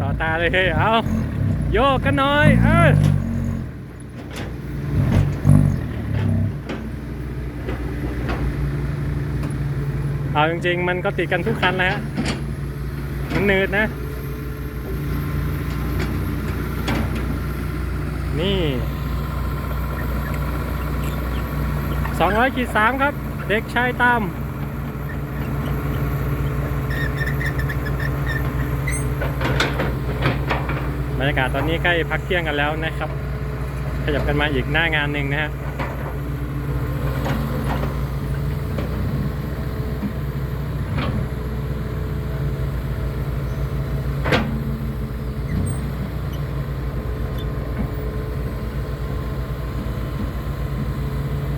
ต่อตาเลยเฮ้ยเอาโยกกันหน่อยเออเอาจริงๆ มันก็ติดกันทุกคันนะฮะมันหนืดนะ นี่200ขีด3ครับ เด็กชายตาม รรยากาศตอนนี้ใกล้พักเที่ยงกันแล้วนะครับ ขยับกันมาอีกหน้างานหนึ่งนะฮะ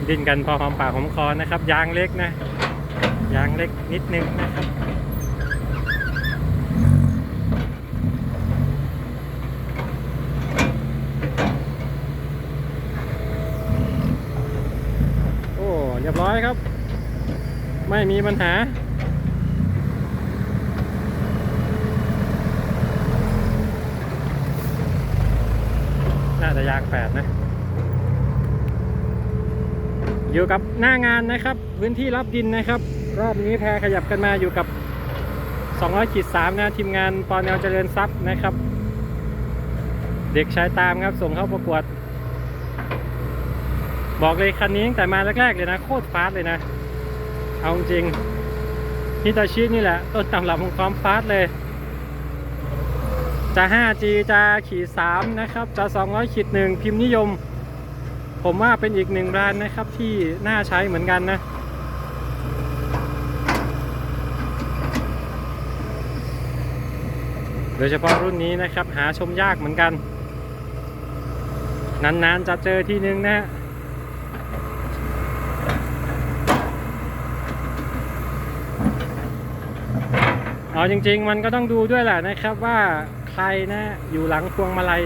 ดิ้นกันพอหอมปากหอมคอนะครับ ยางเล็กนะ ยางเล็กนิดนึงนะครับ โอ้เร้อยครับ ไม่มีปัญหา น่าจะยางแปดนะ อยู่กับหน้างานนะครับ พื้นที่รับดินนะครับ รอบนี้แพรขยับกันมาอยู่กับ200ขีด3นะทีมงานปอนแนวเจริญทรัพย์นะครับ เด็กชายตามครับส่งเข้าประกวด บอกเลยคันนี้ตั้งแต่มาแรกๆเลยนะ โคตรฟาสต์เลยนะ เอาจริงฮิตาชินี่แหละต้นตำรับของความฟาสต์เลย จะ 5G จะขีด3นะครับ จะ 200ขีด1พิมพ์นิยม ผมว่าเป็นอีกหนึ่งแบรนด์นะครับที่น่าใช้เหมือนกันนะโดยเฉพาะรุ่นนี้นะครับ หาชมยากเหมือนกัน นานๆจะเจอทีนึงนะฮะ เอาจริง ๆ มันก็ต้องดูด้วยแหละนะครับว่าใครนะอยู่หลังพวงมาลัย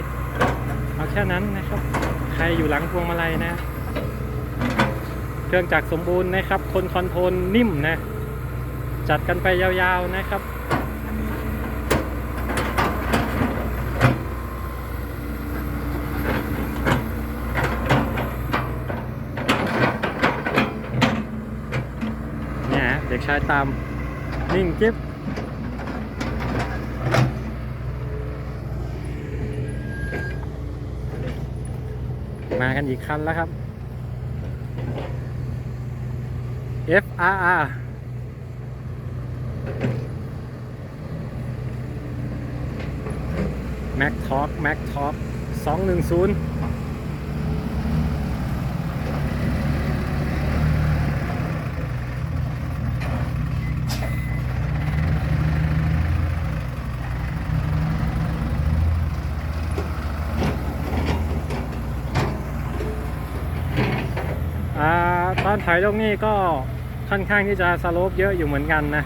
เอาแค่นั้นนะครับ ใครอยู่หลังพวงมาลัยนะ เครื่องจักรสมบูรณ์นะครับ คนคอนโทรลนิ่มนะ จัดกันไปยาวๆนะครับเนี่ยเด็กชายตามนิ่งกิ๊บ มากันอีกคันแล้วครับ FRR Mac Talk Mac Talk 210อ่าตอนถอยลงนี่ก็ค่อนข้างที่จะสโลปเยอะอยู่เหมือนกันนะ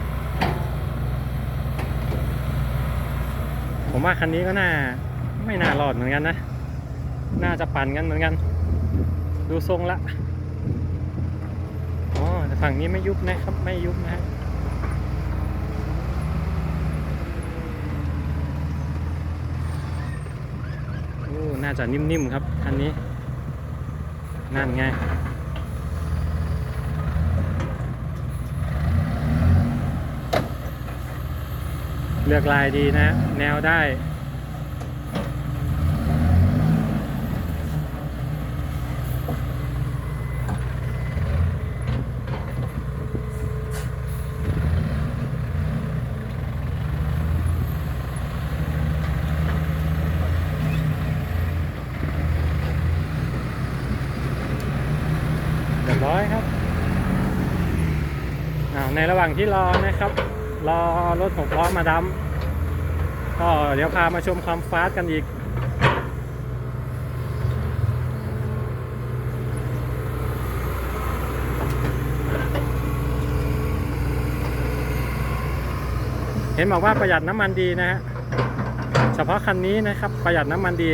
ผมว่าคันนี้ก็น่าไม่น่ารอดเหมือนกันนะ น่าจะปั่นกันเหมือนกัน ดูทรงละอ๋อแต่ฝั่งนี้ไม่ยุบนะครับไม่ยุบนะฮะโอ้น่าจะนิ่มๆครับคันนี้ นั่นไง เลือกลายดีนะ แนวได้ เรียบร้อยครับในระหว่างที่รอนะครับ รอรถหกล้อมาดัมก็เดี๋ยวพามาชมความฟาสต์กันอีก เห็นบอกว่าประหยัดน้ำมันดีนะฮะ เฉพาะคันนี้นะครับประหยัดน้ำมันดี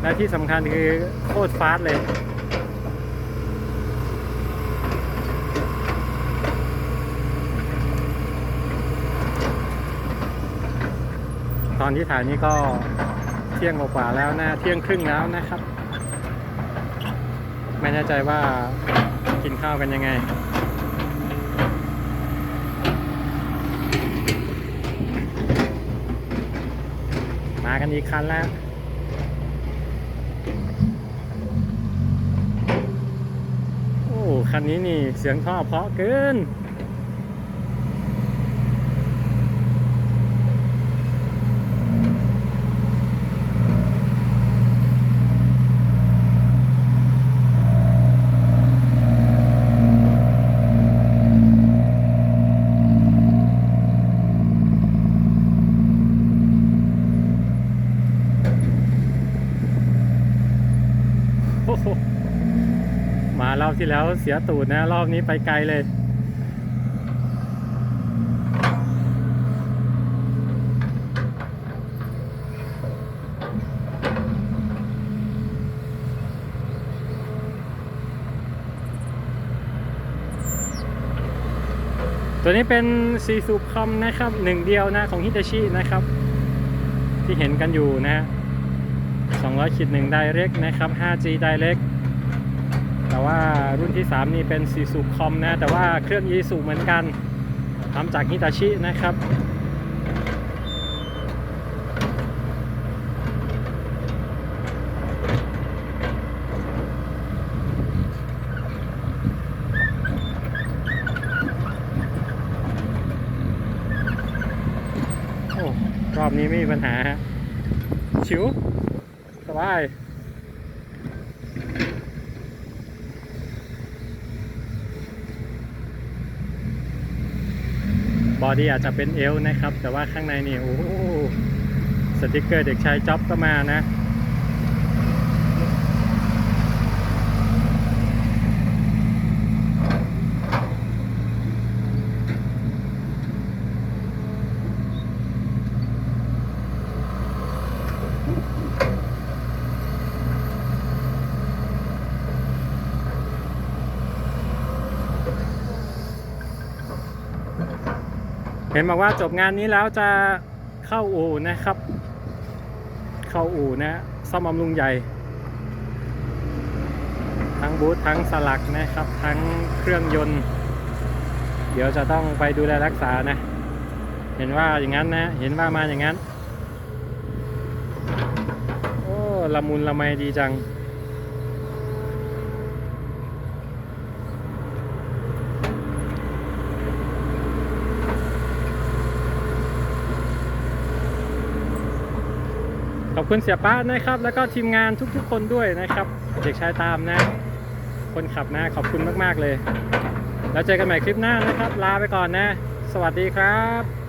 และที่สำคัญคือโคตรฟาสต์เลย ตอนที่ถ่ายนี้ก็เที่ยงกว่าแล้วนะเที่ยงครึ่งแล้วนะครับ ไม่แน่ใจว่ากินข้าวกันยังไงมากันอีกคันแล้วโอ้คันนี้นี่เสียงท่อเพาะเกิน อบที่แล้วเสียตูดนะ รอบนี้ไปไกลเลยตัวนี้เป็นซีซูคอมนะครับหนึ่งเดียวนะของฮิตาชินะครับ ที่เห็นกันอยู่นะ 200ขีด1 Direct นะครับ 5G Direct แต่ว่ารุ่นที่ 3 นี่เป็น s ี z u c o m นะ แต่ว่าเครื่อง y ีสุเหมือนกันทำจากฮิตาชินะครับโอ้รอบนี้ไม่มีปัญหา ชิว สบาย บอดี้อาจจะเป็นเอลนะครับ แต่ว่าข้างในนี่โอ้โหสติกเกอร์เด็กชายจ็อบก็มานะ เห็นบอกว่าจบงานนี้แล้วจะเข้าอู่นะครับ เข้าอู่นะซ่อมบำรุงใหญ่ ทั้งบูธทั้งสลักนะครับ ทั้งเครื่องยนต์ เดี๋ยวจะต้องไปดูแลรักษานะ เห็นว่าอย่างนั้นนะ เห็นว่ามาอย่างนั้น โอ้ละมุนละไมดีจัง อบคุณเสียป้านะครับ แล้วก็ทีมงานทุกๆ คนด้วยนะครับ เด็กชายตามนะ คนขับนะขอบคุณมากๆเลย แล้วเจอกันใหม่คลิปหน้านะครับ ลาไปก่อนนะ สวัสดีครับ